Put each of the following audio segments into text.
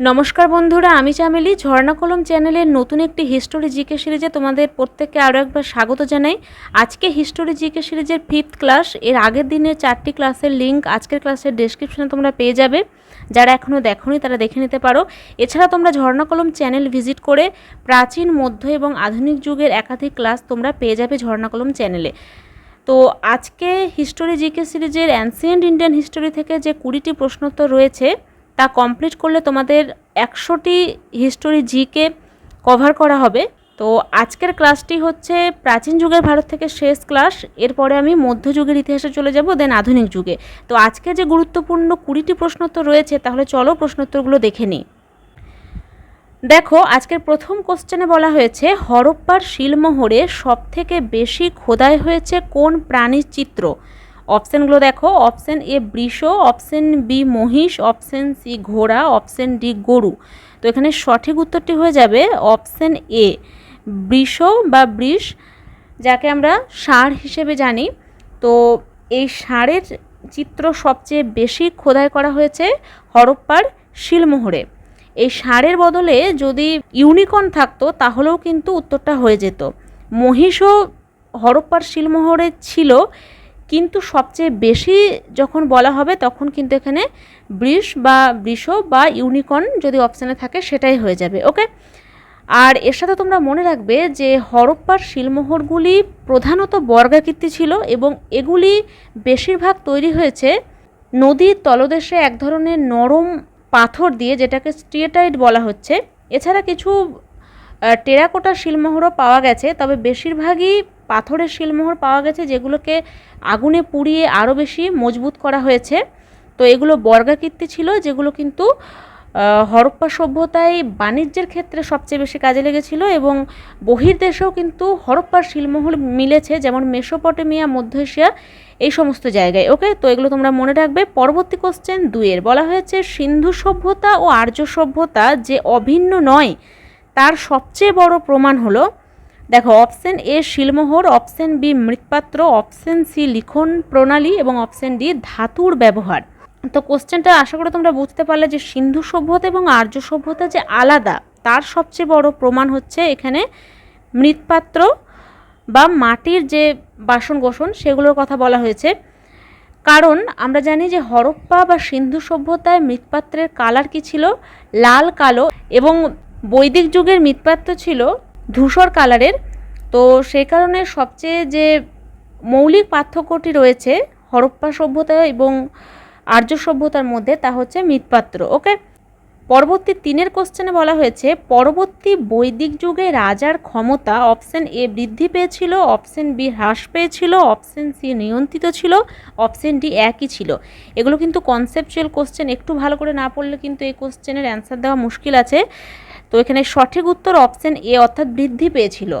নমস্কার বন্ধুরা, আমি চামেলি। ঝর্ণা কলম চ্যানেলের নতুন একটি হিস্টোরি জিকে সিরিজে তোমাদের প্রত্যেককে আরও একবার স্বাগত জানাই। আজকে হিস্টোরি জিকে সিরিজের ফিফথ ক্লাস এর আগের দিনের চারটি ক্লাসের লিঙ্ক আজকের ক্লাসের ডেসক্রিপশনে তোমরা পেয়ে যাবে। যারা এখনও দেখোনি, তারা দেখে নিতে পারো। এছাড়া তোমরা ঝর্ণা কলম চ্যানেল ভিজিট করে প্রাচীন, মধ্য এবং আধুনিক যুগের একাধিক ক্লাস তোমরা পেয়ে যাবে ঝর্ণা কলম চ্যানেলে। তো আজকে হিস্টোরি জিকে সিরিজের অ্যান্সিয়েন্ট ইন্ডিয়ান হিস্টোরি থেকে যে কুড়িটি প্রশ্নোত্তর রয়েছে তা কমপ্লিট করলে তোমাদের একশোটি হিস্টোরি জিকে কভার করা হবে। তো আজকের ক্লাসটি হচ্ছে প্রাচীন যুগের ভারত থেকে শেষ ক্লাস এরপরে আমি মধ্যযুগের ইতিহাসে চলে যাব দেন আধুনিক যুগে। তো আজকে যে গুরুত্বপূর্ণ কুড়িটি প্রশ্নোত্তর রয়েছে, তাহলে চলো প্রশ্নোত্তরগুলো দেখে নিই। দেখো, আজকের প্রথম কোশ্চেনে বলা হয়েছে, হরপ্পার শিলমোহরে সবথেকে বেশি খোদাই হয়েছে কোন প্রাণীর চিত্র? অপশানগুলো দেখো অপশান এ বৃষ অপশান বি মহিষ অপশান সি ঘোড়া অপশান ডি গরু। তো এখানে সঠিক উত্তরটি হয়ে যাবে অপশান এ বৃষ বা বৃষ, যাকে আমরা ষাঁড় হিসেবে জানি। তো এই ষাঁড়ের চিত্র সবচেয়ে বেশি খোদাই করা হয়েছে হরপ্পার শিলমোহরে। এই ষাঁড়ের বদলে যদি ইউনিকর্ন থাকতো, তাহলেও কিন্তু উত্তরটা হয়ে যেত। মহিষও হরপ্পার শিলমোহরে ছিল কিন্তু সবচেয়ে বেশি যখন বলা হবে, তখন কিন্তু এখানে বৃষ বা বৃষ বা ইউনিকর্ন যদি অপশানে থাকে, সেটাই হয়ে যাবে ওকে আর এর সাথে তোমরা মনে রাখবে যে হরপ্পার শিলমোহরগুলি প্রধানত বর্গাকৃতি ছিল এবং এগুলি বেশিরভাগ তৈরি হয়েছে নদীর তলদেশে এক ধরনের নরম পাথর দিয়ে, যেটাকে স্ট্রিয়েটাইট বলা হচ্ছে। এছাড়া কিছু টেরাকোটা শিলমোহরও পাওয়া গেছে, তবে বেশিরভাগই পাথরের শিলমোহর পাওয়া গেছে যেগুলোকে আগুনে পুড়িয়ে আরও বেশি মজবুত করা হয়েছে। তো এগুলো বর্গাকৃতি ছিল, যেগুলো কিন্তু হরপ্পা সভ্যতায় বাণিজ্যের ক্ষেত্রে সবচেয়ে বেশি কাজে লেগেছিল এবং বহির্দেশেও কিন্তু হরপ্পার শিলমোহর মিলেছে, যেমন মেসোপটেমিয়া, মধ্য এশিয়া, এই সমস্ত জায়গায়। ওকে? তো এগুলো তোমরা মনে রাখবে। পরবর্তী কোশ্চেন দুয়ের বলা হয়েছে, সিন্ধু সভ্যতা ও আর্য সভ্যতা যে অভিন্ন নয়, তার সবচেয়ে বড় প্রমাণ হলো দেখো অপশন এ শিলমোহর অপশন বি মৃৎপাত্র অপশন সি লিখন প্রণালী এবং অপশন ডি ধাতুর ব্যবহার। তো কোশ্চেনটা আশা করে তোমরা বুঝতে পারলে যে সিন্ধু সভ্যতা এবং আর্য সভ্যতা যে আলাদা, তার সবচেয়ে বড় প্রমাণ হচ্ছে এখানে মৃৎপাত্র বা মাটির যে বাসন গোসন, সেগুলোর কথা বলা হয়েছে। কারণ আমরা জানি যে হরপ্পা বা সিন্ধু সভ্যতায় মৃৎপাত্রের কালার কি ছিল? লাল, কালো এবং বৈদিক যুগের মৃৎপাত্র ছিল ধূসর কালারের। তো সেই কারণে সবচেয়ে যে মৌলিক পার্থক্যটি রয়েছে হরপ্পা সভ্যতা এবং আর্য সভ্যতার মধ্যে, তা হচ্ছে মৃৎপাত্র, ওকে? পরবর্তী তিনের কোশ্চেনে বলা হয়েছে, পরবর্তী বৈদিক যুগে রাজার ক্ষমতা অপশন এ বৃদ্ধি পেয়েছিল অপশন বি হ্রাস পেয়েছিল অপশন সি নিয়ন্ত্রিত ছিল অপশন ডি একই ছিল। এগুলো কিন্তু কনসেপচুয়াল কোশ্চেন একটু ভালো করে না পড়লে কিন্তু এই কোশ্চেনের অ্যান্সার দেওয়া মুশকিল আছে। তো এখানে সঠিক উত্তর অপশন এ অর্থাৎ বৃদ্ধি পেয়েছিল।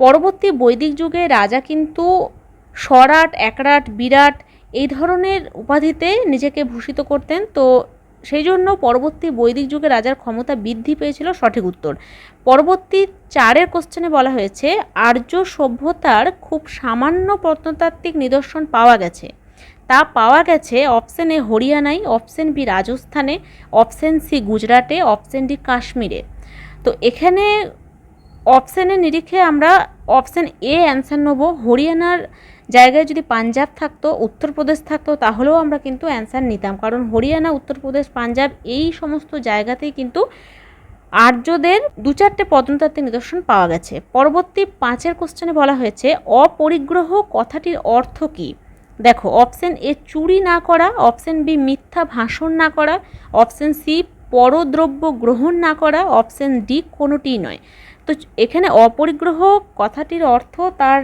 পরবর্তী বৈদিক যুগে রাজা কিন্তু সরাট, একরাট, বিরাট এই ধরনের উপাধিতে নিজেকে ভূষিত করতেন। তো সেই জন্য পরবর্তী বৈদিক যুগে রাজার ক্ষমতা বৃদ্ধি পেয়েছিল সঠিক উত্তর। পরবর্তী চারের কোশ্চেনে বলা হয়েছে, আর্য সভ্যতার খুব সামান্য প্রত্নতাত্ত্বিক নিদর্শন পাওয়া গেছে। তা পাওয়া গেছে অপশন এ হরিয়ানায় অপশন বি রাজস্থানে অপশন সি গুজরাটে অপশন ডি কাশ্মীরে। তো এখানে অপশানের নিরিখে আমরা অপশান এ অ্যান্সার নেব। হরিয়ানার জায়গায় যদি পাঞ্জাব থাকতো, উত্তরপ্রদেশ থাকতো, তাহলেও আমরা কিন্তু অ্যান্সার নিতাম। কারণ হরিয়ানা, উত্তরপ্রদেশ, পাঞ্জাব এই সমস্ত জায়গাতেই কিন্তু আর্যদের দু চারটে প্রত্নতাত্ত্বিক নিদর্শন পাওয়া গেছে। পরবর্তী পাঁচের কোশ্চেনে বলা হয়েছে, অপরিগ্রহ কথাটির অর্থ কী? দেখো অপশন এ চুরি না করা অপশন বি মিথ্যা ভাষণ না করা অপশন সি পরদ্রব্য গ্রহণ না করা অপশন ডি কোনোটিই নয়। তো এখানে অপরিগ্রহ, কথাটির অর্থ তার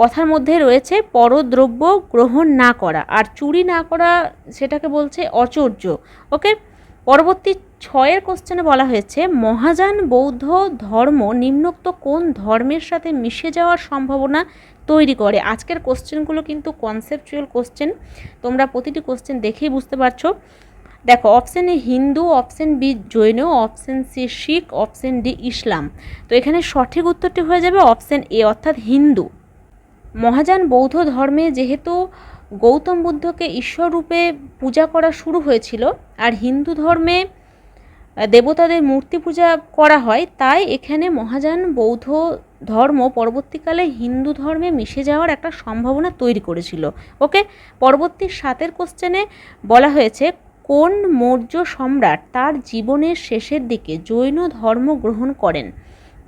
কথার মধ্যে রয়েছে পরদ্রব্য গ্রহণ না করা। আর চুরি না করা সেটাকে বলছে অচর্য। ওকে পরবর্তী ছয়ের কোশ্চেনে বলা হয়েছে, মহাযান বৌদ্ধ ধর্ম নিম্নোক্ত কোন ধর্মের সাথে মিশে যাওয়ার সম্ভাবনা তৈরি করে। আজকের কোশ্চেনগুলো কিন্তু কনসেপচুয়াল কোশ্চেন তোমরা প্রতিটি কোশ্চেন দেখেই বুঝতে পারছ। দেখো option A Hindu option B Jain option C Sikh option D Islam. তো এখানে সঠিক উত্তরটি হয়ে যাবে অপশান এ অর্থাৎ হিন্দু। মহাযান বৌদ্ধ ধর্মে যেহেতু গৌতম বুদ্ধকে ঈশ্বর রূপে পূজা করা শুরু হয়েছিল আর হিন্দু ধর্মে দেবতাদের মূর্তি পূজা করা হয়, তাই এখানে মহাযান বৌদ্ধ ধর্ম পরবর্তীকালে হিন্দু ধর্মে মিশে যাওয়ার একটা সম্ভাবনা তৈরি করেছিল। ওকে? পরবর্তী সাতের কোশ্চেনে বলা হয়েছে, কোন মৌর্য সম্রাট তার জীবনের শেষের দিকে জৈন ধর্ম গ্রহণ করেন?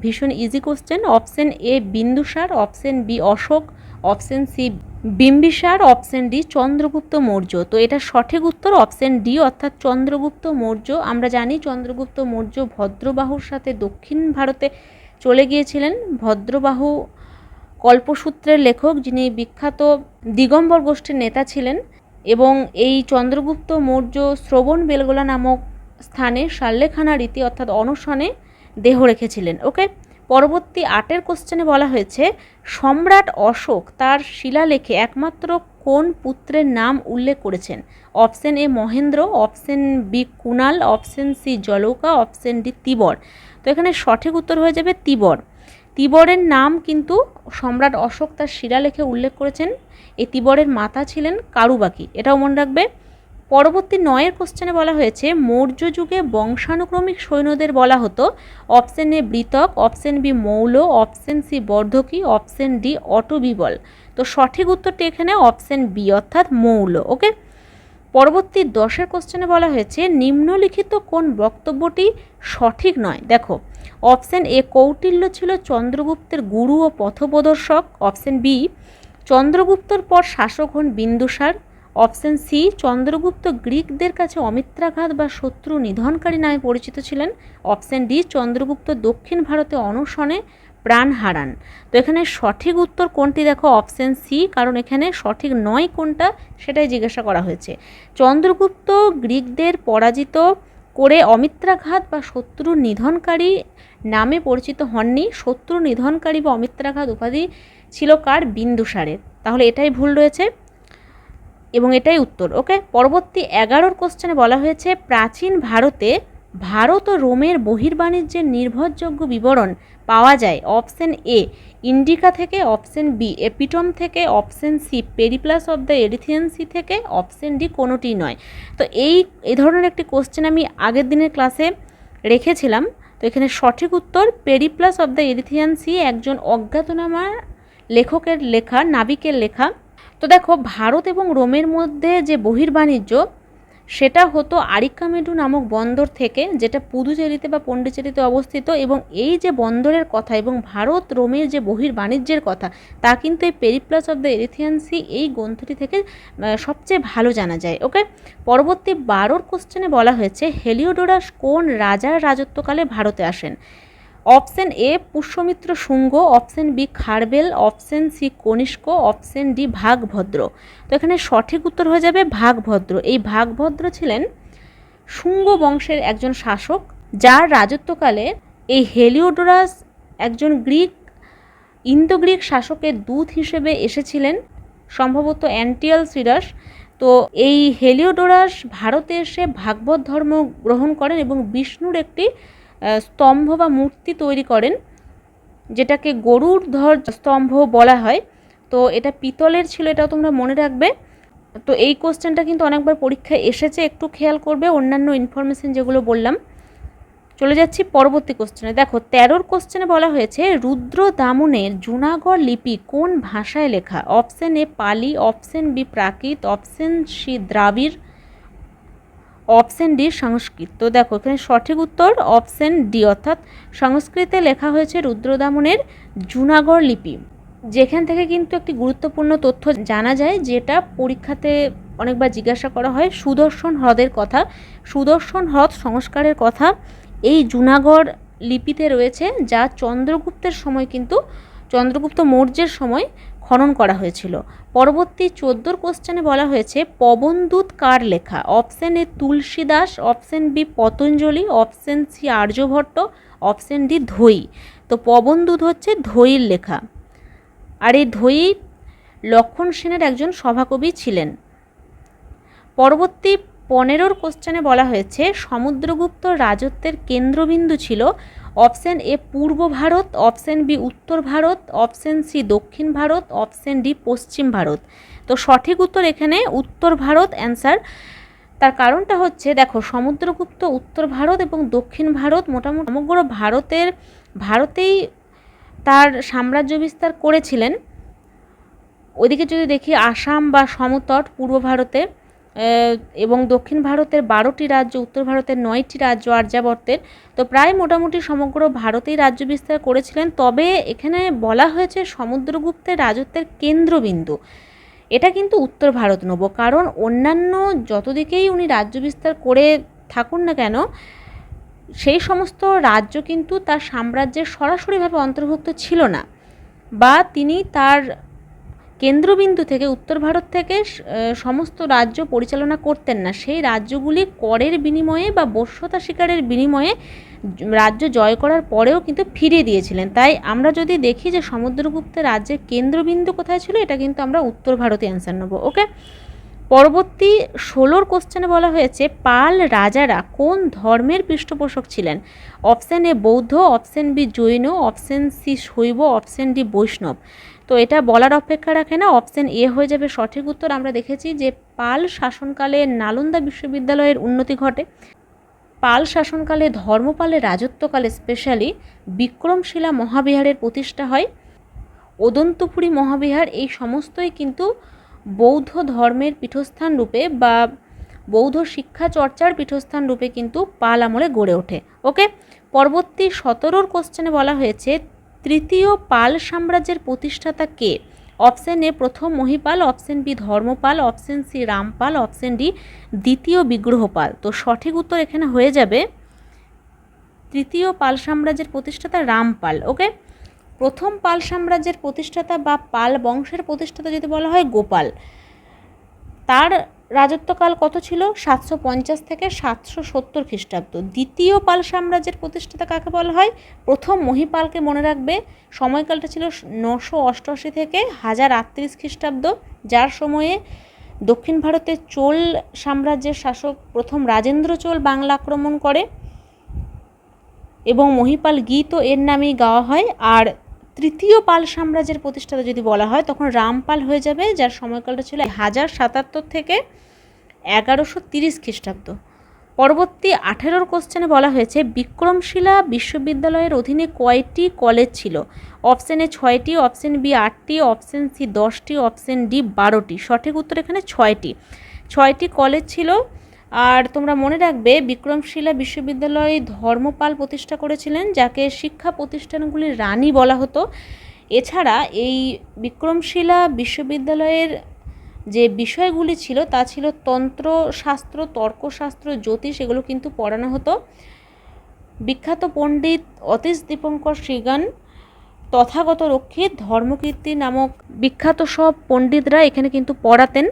ভীষণ easy question option A Bindusara option B Ashoka option C Bimbisara option D Chandragupta Maurya. তো এটা সঠিক উত্তর অপশন ডি অর্থাৎ চন্দ্রগুপ্ত মৌর্য। আমরা জানি চন্দ্রগুপ্ত মৌর্য ভদ্রবাহুর সাথে দক্ষিণ ভারতে চলে গিয়েছিলেন ভদ্রবাহু কল্পসূত্রের লেখক যিনি বিখ্যাত দিগম্বর গোষ্ঠীর নেতা ছিলেন এবং এই চন্দ্রগুপ্ত মৌর্য শ্রবণ বেলগোলা নামক স্থানে সাল্লেখানা রীতি অর্থাৎ অনশনে দেহ রেখেছিলেন। ওকে, পরবর্তী আটের কোশ্চেনে বলা হয়েছে, সম্রাট অশোক তার শিলালেখে একমাত্র কোন পুত্রের নাম উল্লেখ করেছেন? Option A Mahendra, option B Kunal, option C Jalauka, option D Tivara. তো এখানে সঠিক উত্তর হয়ে যাবে তিবর। তিবরের নাম কিন্তু সম্রাট অশোক তার শিলালেখে উল্লেখ করেছেন। এই তিবরের মাতা ছিলেন কারুবাকি। এটাও মনে রাখবে। পরবর্তী নয়ের কোশ্চেনে বলা হয়েছে, মৌর্য যুগে বংশানুক্রমিক সৈন্যদের বলা হতো। অপশন এ বৃতক, অপশন বি মৌল, অপশন সি বর্ধকী, অপশন ডি অটোবিবল। তো সঠিক উত্তরটি এখানে অপশন বি অর্থাৎ মৌল ওকে পরবর্তী দশের কোশ্চেনে বলা হয়েছে, নিম্নলিখিত কোন বক্তব্যটি সঠিক নয়? দেখো অপশন এ কৌটিল্য ছিল চন্দ্রগুপ্তের গুরু ও পথপ্রদর্শক অপশন বি চন্দ্রগুপ্তর পর শাসক হন বিন্দুসার অপশন সি চন্দ্রগুপ্ত গ্রিকদের কাছে অমিত্রাঘাত বা শত্রু নিধনকারী নামে পরিচিত ছিলেন অপশন ডি চন্দ্রগুপ্ত দক্ষিণ ভারতে অনশনে প্রাণ হারান। তো এখানে সঠিক উত্তর কোনটি দেখো? অপশন সি, কারণ এখানে সঠিক নয় কোনটা সেটাই জিজ্ঞাসা করা হয়েছে। চন্দ্রগুপ্ত গ্রিকদের পরাজিত করে অমিত্রাঘাত বা শত্রু নিধনকারী নামে পরিচিত হননি। শত্রু নিধনকারী বা অমিত্রাঘাত উপাধি ছিল কার? বিন্দুসারের। তাহলে এটাই ভুল রয়েছে এবং এটাই উত্তর। ওকে, পরবর্তী এগারোর কোশ্চেনে বলা হয়েছে, প্রাচীন ভারতে ভারত ও রোমের বহির্বাণিজ্যের নির্ভরযোগ্য বিবরণ পাওয়া যায় অপশন এ, ইন্ডিকা থেকে অপশন বি এপিটম থেকে option C, Periplus of the Erythraean Sea থেকে অপশন ডি কোনোটি নয়। তো এই এ ধরনের একটি কোশ্চেন আমি আগের দিনের ক্লাসে রেখেছিলাম। তো এখানে সঠিক উত্তর, Periplus of the Erythraean Sea একজন অজ্ঞাতনামা লেখকের লেখা, নাবিকের লেখা। তো দেখো, ভারত এবং রোমের মধ্যে যে বহির্বাণিজ্য সেটা হতো আরিকামেডু নামক বন্দর থেকে, যেটা পুদুচেরিতে বা পন্ডিচেরিতে অবস্থিত এবং এই যে বন্দরের কথা এবং ভারত রোমের যে বহির্বাণিজ্যের কথা, তা কিন্তু এই Periplus of the Erythraean Sea এই গ্রন্থটি থেকে সবচেয়ে ভালো জানা যায় ওকে পরবর্তী বারোর কোশ্চেনে বলা হয়েছে, হেলিওডোরাস কোন রাজার রাজত্বকালে ভারতে আসেন? Option A Pushyamitra Shunga, option B Kharavela, option C Kanishka, option D Bhagabhadra. তো এখানে সঠিক উত্তর হয়ে যাবে ভাগভদ্র। এই ভাগভদ্র ছিলেন শুঙ্গ বংশের একজন শাসক, যার রাজত্বকালে এই হেলিওডোরাস একজন গ্রিক ইন্দো গ্রিক শাসকের দূত হিসেবে এসেছিলেন, সম্ভবত অ্যান্টিয়াল সিরাস। তো এই হেলিওডোরাস ভারতে এসে ভাগবত ধর্ম গ্রহণ করেন এবং বিষ্ণুর একটি স্তম্ভ বা মূর্তি তৈরি করেন, যেটাকে গরুর ধর স্তম্ভ বলা হয়। তো এটা পিতলের ছিল, এটাও তোমরা মনে রাখবে। তো এই কোশ্চেনটা কিন্তু অনেকবার পরীক্ষায় এসেছে, একটু খেয়াল করবে অন্যান্য ইনফরমেশন যেগুলো বললাম। চলে যাচ্ছি পরবর্তী কোশ্চেনে দেখো, তেরোর কোশ্চেনে বলা হয়েছে, রুদ্র দামনের জুনাগড় লিপি কোন ভাষায় লেখা? Option A Pali option B Prakrit option C Dravida option D Sanskrit. তো দেখো, এখানে সঠিক উত্তর অপশন ডি, অর্থাৎ সংস্কৃতে লেখা হয়েছে রুদ্রদামনের জুনাগড় লিপি, যেখান থেকে কিন্তু একটি গুরুত্বপূর্ণ তথ্য জানা যায়, যেটা পরীক্ষাতে অনেকবার জিজ্ঞাসা করা হয়, সুদর্শন হ্রদের কথা, সুদর্শন হ্রদ সংস্কারের কথা। এই জুনাগড় লিপিতে রয়েছে, যা চন্দ্রগুপ্তের সময় কিন্তু, চন্দ্রগুপ্ত মৌর্যের সময় খনন করা হয়েছিল। পরবর্তী চোদ্দোর কোশ্চেনে বলা হয়েছে, পবনদূত কার লেখা? Option A Tulsidas option B Patanjali option C Aryabhatta option D Dhoyi তো পবনদূত হচ্ছে ধৈর লেখা। আর এই ধৈ লক্ষণ সেনের একজন সভাকবি ছিলেন। পরবর্তী পনেরোর কোশ্চেনে বলা হয়েছে, সমুদ্রগুপ্ত রাজত্বের কেন্দ্রবিন্দু ছিল অপশন এ পূর্ব ভারত, অপশন বি উত্তর ভারত, অপশন সি দক্ষিণ ভারত, অপশন ডি পশ্চিম ভারত। তো সঠিক উত্তর এখানে উত্তর ভারত অ্যান্সার তার কারণটা হচ্ছে, দেখো, সমুদ্রগুপ্ত উত্তর ভারত এবং দক্ষিণ ভারত মোটামুটি সমগ্র ভারতের, ভারতেই তার সাম্রাজ্য বিস্তার করেছিলেন। ওইদিকে যদি দেখি, আসাম বা সমতট পূর্ব ভারতে এবং দক্ষিণ ভারতের বারোটি রাজ্য, উত্তর ভারতের নয়টি রাজ্য আর্যাবর্তের তো প্রায় মোটামুটি সমগ্র ভারতেই রাজ্য বিস্তার করেছিলেন। তবে এখানে বলা হয়েছে সমুদ্রগুপ্তের রাজত্বের কেন্দ্রবিন্দু। এটা কিন্তু উত্তর ভারত নেব। কারণ অন্যান্য যত দিকেই উনি রাজ্য বিস্তার করে থাকুন না কেন, সেই সমস্ত রাজ্য কিন্তু তার সাম্রাজ্যের সরাসরিভাবে অন্তর্ভুক্ত ছিল না। বা তিনি তার কেন্দ্রবিন্দু থেকে উত্তর ভারত থেকে সমস্ত রাজ্য পরিচালনা করতেন না। সেই রাজ্যগুলি করের বিনিময়ে বা বশ্যতা শিকারের বিনিময়ে রাজ্য জয় করার পরেও কিন্তু ফিরিয়ে দিয়েছিলেন। তাই আমরা যদি দেখি যে সমুদ্রগুপ্তের রাজ্যের কেন্দ্রবিন্দু কোথায় ছিল, এটা কিন্তু আমরা উত্তর ভারতে অ্যান্সার নেব ওকে পরবর্তী ষোলোর কোশ্চেনে বলা হয়েছে, পাল রাজারা কোন ধর্মের পৃষ্ঠপোষক ছিলেন? Option A Bauddha option B Jain option C Shaiva option D Vaishnava. তো এটা বলার অপেক্ষা রাখে না অপশান এ হয়ে যাবে সঠিক উত্তর। আমরা দেখেছি যে পাল শাসনকালে নালন্দা বিশ্ববিদ্যালয়ের উন্নতি ঘটে। পাল শাসনকালে ধর্মপালের রাজত্বকালে স্পেশালি বিক্রমশিলা মহাবিহারের প্রতিষ্ঠা হয়। ওদন্তপুরী মহাবিহার এই সমস্তই কিন্তু বৌদ্ধ ধর্মের পীঠস্থান রূপে বা বৌদ্ধ শিক্ষা চর্চার পীঠস্থান রূপে কিন্তু পাল আমলে গড়ে ওঠে। ওকে পরবর্তী সতেরোর কোশ্চেনে বলা হয়েছে তৃতীয় পাল সাম্রাজ্যের প্রতিষ্ঠাতা কে? অপশন এ প্রথম Mahipala, option B Dharmapala, option C Ramapala, option D দ্বিতীয় বিগ্রহপাল। তো সঠিক উত্তর এখানে হয়ে যাবে তৃতীয় পাল সাম্রাজ্যের প্রতিষ্ঠাতা রামপাল, ওকে? প্রথম পাল সাম্রাজ্যের প্রতিষ্ঠাতা বা পাল বংশের প্রতিষ্ঠাতা যদি বলা হয় গোপাল। তার রাজত্বকাল কত ছিল? সাতশো পঞ্চাশ থেকে সাতশো সত্তর খ্রিস্টাব্দ। দ্বিতীয় পাল সাম্রাজ্যের প্রতিষ্ঠাতা কাকে বলা হয়? প্রথম মহিপালকে মনে রাখবে। সময়কালটা ছিল নশো অষ্টআশি থেকে হাজার আটত্রিশ খ্রিস্টাব্দ, যার সময়ে দক্ষিণ ভারতের চোল সাম্রাজ্যের শাসক প্রথম রাজেন্দ্র চোল বাংলা আক্রমণ করে এবং মহিপাল গীতও এর নামেই গাওয়া হয়। আর তৃতীয় পাল সাম্রাজ্যের প্রতিষ্ঠাতা যদি বলা হয়, তখন রামপাল হয়ে যাবে, যার সময়কালটা ছিল হাজার সাতাত্তর থেকে এগারোশো তিরিশ খ্রিস্টাব্দ। পরবর্তী আঠেরোর কোশ্চেনে বলা হয়েছে, বিক্রমশিলা বিশ্ববিদ্যালয়ের অধীনে কয়টি কলেজ ছিল? অপশান এ ছয়টি অপশান বি আটটি অপশান সি দশটি অপশান ডি বারোটি। সঠিক উত্তর এখানে ছয়টি। ছয়টি কলেজ ছিল আর তোমরা মনে রাখবে, বিক্রমশিলা বিশ্ববিদ্যালয়ে ধর্মপাল প্রতিষ্ঠা করেছিলেন, যাকে শিক্ষা প্রতিষ্ঠানগুলির রানী বলা হতো। এছাড়া এই বিক্রমশিলা বিশ্ববিদ্যালয়ের যে বিষয়গুলি ছিল, তা ছিল তন্ত্রশাস্ত্র, তর্কশাস্ত্র, জ্যোতিষ, এগুলো কিন্তু পড়ানো হতো। বিখ্যাত পণ্ডিত অতীশ দীপঙ্কর শ্রীগান তথাগত রক্ষিত ধর্মকীর্তি নামক বিখ্যাত সব পণ্ডিতরা এখানে কিন্তু পড়াতেন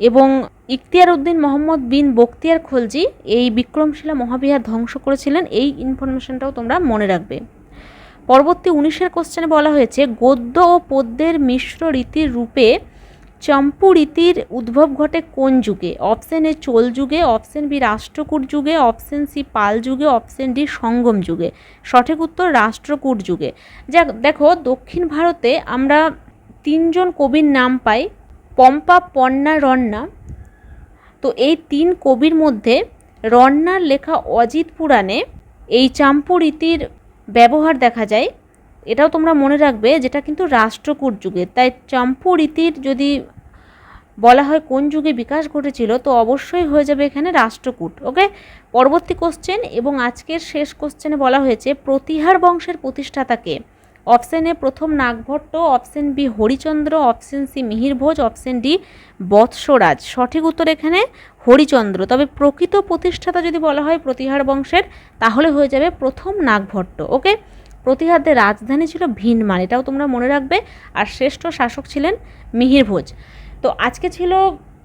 এবং ইখতিয়ার উদ্দিন মোহাম্মদ বিন বক্তিয়ার খলজি এই বিক্রমশিলা মহাবিহার ধ্বংস করেছিলেন, এই ইনফরমেশনটাও তোমরা মনে রাখবে। পরবর্তী উনিশের কোশ্চেনে বলা হয়েছে, গদ্য ও পদ্যের মিশ্র রীতির রূপে চম্পু রীতির উদ্ভব ঘটে কোন যুগে? অপশন এ চোল যুগে অপশন বি রাষ্ট্রকূট যুগে অপশন সি পাল যুগে অপশন ডি সঙ্গম যুগে। সঠিক উত্তর রাষ্ট্রকূট যুগে। যাক, দেখো, দক্ষিণ ভারতে আমরা তিনজন কবির নাম পাই, পম্পা, পন্না, রন্না। তো এই তিন কবির মধ্যে রন্নার লেখা অজিত পুরাণে এই চাম্পু রীতির ব্যবহার দেখা যায়। এটাও তোমরা মনে রাখবে যেটা কিন্তু রাষ্ট্রকূট যুগে। তাই চাম্পু রীতির যদি বলা হয় কোন যুগে বিকাশ ঘটেছিল, তো অবশ্যই হয়ে যাবে এখানে রাষ্ট্রকূট। ওকে? পরবর্তী কোশ্চেন এবং আজকের শেষ কোশ্চেনে বলা হয়েছে, প্রতিহার বংশের প্রতিষ্ঠাতাকে অপশন এ প্রথম Nagabhata, option B Harichandra, option C Mihirbhoj, option D Vatsaraja. সঠিক উত্তর এখানে হরিচন্দ্র। তবে প্রকৃত প্রতিষ্ঠাতা যদি বলা হয় প্রতিহার বংশের, তাহলে হয়ে যাবে প্রথম নাগভট্ট। ওকে? প্রতিহারদের রাজধানী ছিল ভিনমান এটাও তোমরা মনে রাখবে। আর শ্রেষ্ঠ শাসক ছিলেন মিহিরভোজ। তো আজকে ছিল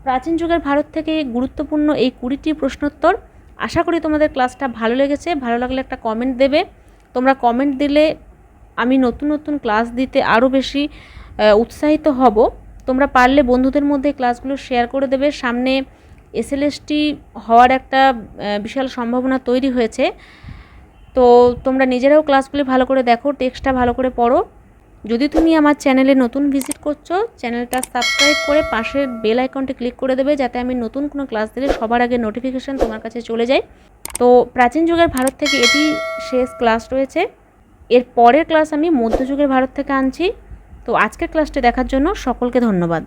প্রাচীন যুগের ভারত থেকে গুরুত্বপূর্ণ এই কুড়িটি প্রশ্নোত্তর। আশা করি তোমাদের ক্লাসটা ভালো লেগেছে। ভালো লাগলে একটা কমেন্ট দেবে। তোমরা কমেন্ট দিলে আমি নতুন নতুন ক্লাস দিতে আরও বেশি উৎসাহিত হব। তোমরা পারলে বন্ধুদের মধ্যে ক্লাসগুলো শেয়ার করে দেবে। সামনে এসএলএসটি হওয়ার একটা বিশাল সম্ভাবনা তৈরি হয়েছে। তো তোমরা নিজেরাও ক্লাসগুলি ভালো করে দেখো টেক্সটটা ভালো করে পড়ো। যদি তুমি আমার চ্যানেলে নতুন ভিজিট করছ চ্যানেলটা সাবস্ক্রাইব করে পাশের বেল আইকনটি ক্লিক করে দেবে, যাতে আমি নতুন কোনো ক্লাস দিলে সবার আগে নোটিফিকেশান তোমার কাছে চলে যায়। তো প্রাচীন যুগের ভারত থেকে এটি শেষ ক্লাস রয়েছে। এর পরের ক্লাস আমি মধ্যযুগের ভারত থেকে আনছি। তো আজকের ক্লাসটি দেখার জন্য সকলকে ধন্যবাদ।